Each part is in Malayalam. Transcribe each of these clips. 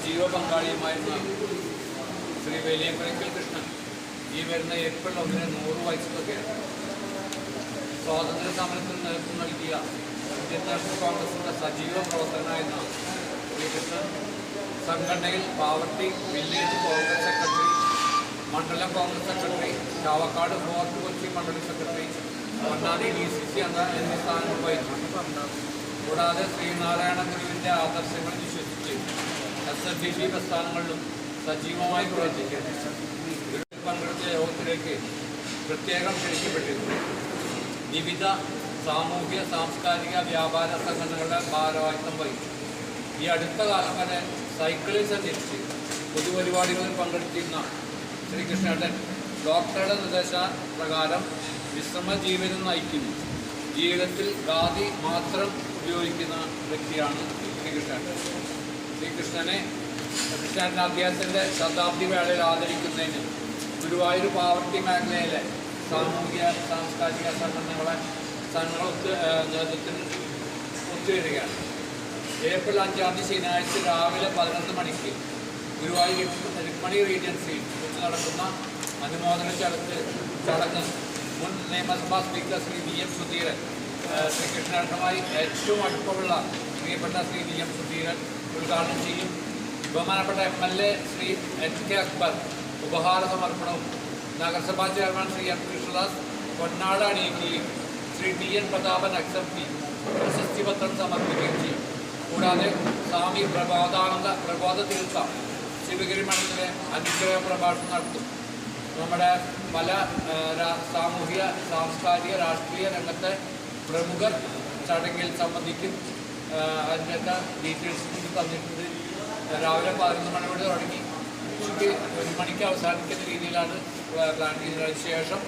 സജീവ പങ്കാളിയുമായിരുന്ന ശ്രീ വലിയപ്പുരയ്ക്കൽ കൃഷ്ണൻ ഈ വരുന്ന ഏപ്രിൽ ഒന്നിന് നൂറ് വയസ്സൊക്കെയാണ് സ്വാതന്ത്ര്യ സമരത്തിന് നേതൃത്വം നൽകിയ ഇന്ത്യൻ നാഷണൽ കോൺഗ്രസിന്റെ സജീവ പ്രവർത്തകനായിരുന്ന ശ്രീകൃഷ്ണൻ സംഘടനയിൽ പാവർട്ടി വില്ലേജ് കോൺഗ്രസ് സെക്രട്ടറി മണ്ഡലം കോൺഗ്രസ് സെക്രട്ടറി ചാവക്കാട് ഫോർട്ട് കൊച്ചി മണ്ഡലം secretary Ponnani D C C എന്ന എന്നീ സ്ഥാനങ്ങൾ വഹിച്ചു. കൂടാതെ ശ്രീനാരായണ ഗുരുവിന്റെ ആദർശങ്ങൾ വിശ്വസിച്ച്. എൻ പ്രസ്ഥാനങ്ങളിലും സജീവമായി പ്രവർത്തിക്കുന്നു പങ്കെടുത്ത യോഗത്തിലേക്ക് പ്രത്യേകം ക്ഷണിക്കപ്പെട്ടിരുന്നു. വിവിധ സാമൂഹ്യ സാംസ്കാരിക വ്യാപാര സംഘടനകളുടെ ഭാരവാഹിത്വം വഹിച്ചു. ഈ അടുത്ത കാലം വരെ സൈക്കിളിൽ സഞ്ചരിച്ച് പൊതുപരിപാടികളിൽ പങ്കെടുത്തിരുന്ന ശ്രീകൃഷ്ണേട്ടൻ ഡോക്ടറുടെ നിർദ്ദേശപ്രകാരം വിശ്രമ ജീവിതം നയിക്കുന്നു. ജീവിതത്തിൽ ഖാദി മാത്രം ഉപയോഗിക്കുന്ന വ്യക്തിയാണ് ശ്രീകൃഷ്ണേട്ടൻ. ശ്രീകൃഷ്ണനെ കൃഷ്ണൻ അദ്ദേഹത്തിന്റെ ശതാബ്ദി വേളയിൽ ആദരിക്കുന്നതിന് ഗുരുവായൂർ പാവർട്ടി മേഖലയിലെ സാമൂഹിക സാംസ്കാരിക സംഘടനകളെ സംഘങ്ങൾക്ക് നേതൃത്വത്തിന് ഒത്തുവരികയാണ്. ഏപ്രിൽ അഞ്ചാം തീയതി ശനിയാഴ്ച രാവിലെ പതിനൊന്ന് മണിക്ക് ഗുരുവായൂർ രുക്മണി റീജൻസിയിൽ ഇന്ന് നടക്കുന്ന അനുമോദന ചടങ്ങ് ചടങ്ങ് മുൻ നിയമസഭാ speaker Shri V M Sudheeran ശ്രീകൃഷ്ണനുമായി Shri ഏറ്റവും അടുപ്പമുള്ള പ്രിയപ്പെട്ട ശ്രീ വി എം സുധീരൻ ഉദ്ഘാടനം ചെയ്യും. ബഹുമാനപ്പെട്ട M L A Shri H K Akbar ഉപഹാര സമർപ്പണവും നഗരസഭാ ചെയർമാൻ ശ്രീ എം കൃഷ്ണദാസ് പൊന്നാട് അണിയിക്കുകയും ശ്രീ ടി എൻ പ്രതാപൻ അക്സെപ്റ്റി പ്രശസ്തി പത്രം സമർപ്പിക്കുകയും ചെയ്യും. കൂടാതെ സ്വാമി പ്രബോധാനന്ദ പ്രബോധ തീർത്ഥ ശിവഗിരി മഠത്തിലെ അനുഗ്രഹ പ്രഭാഷണം നടത്തും. നമ്മുടെ പല സാമൂഹിക സാംസ്കാരിക രാഷ്ട്രീയ രംഗത്തെ പ്രമുഖർ ചടങ്ങിൽ സംബന്ധിക്കും. അതിന്റെയൊക്കെ ഡീറ്റെയിൽസ് തന്നിട്ടുണ്ട്. രാവിലെ പതിനൊന്ന് മണിയോട് തുടങ്ങി. ഉച്ചയ്ക്ക് ഒരു മണിക്ക് അവസാനിക്കുന്ന രീതിയിലാണ് പ്ലാൻ ചെയ്തതിന് ശേഷം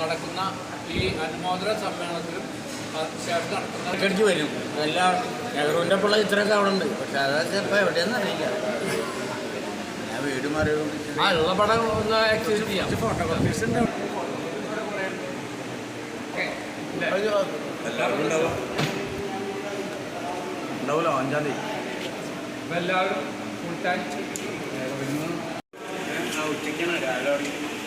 നടക്കുന്ന ഈ അനുമോദന സമ്മേളനത്തിലും ശേഷം നടക്കുന്ന വരും. എല്ലാ നെഹ്റുവിന്റെ പിള്ള ഇത്രയൊക്കെ അവിടെ ഉണ്ട് പക്ഷെ അതൊക്കെ ഇപ്പോൾ എവിടെയെന്ന് അറിയില്ല. ഞാൻ വീട് മാറി ആ ഉള്ള പടം ഒന്ന് എക്സിബിറ്റ് ചെയ്യാം. എല്ലാവർക്കും ഉണ്ടാവും ഉണ്ടാവില്ല അഞ്ചാം തീയതി. എല്ലാവരും ഫുൾ ടൈം ഉച്ചയ്ക്കാണ് രാവിലെ തുടങ്ങി.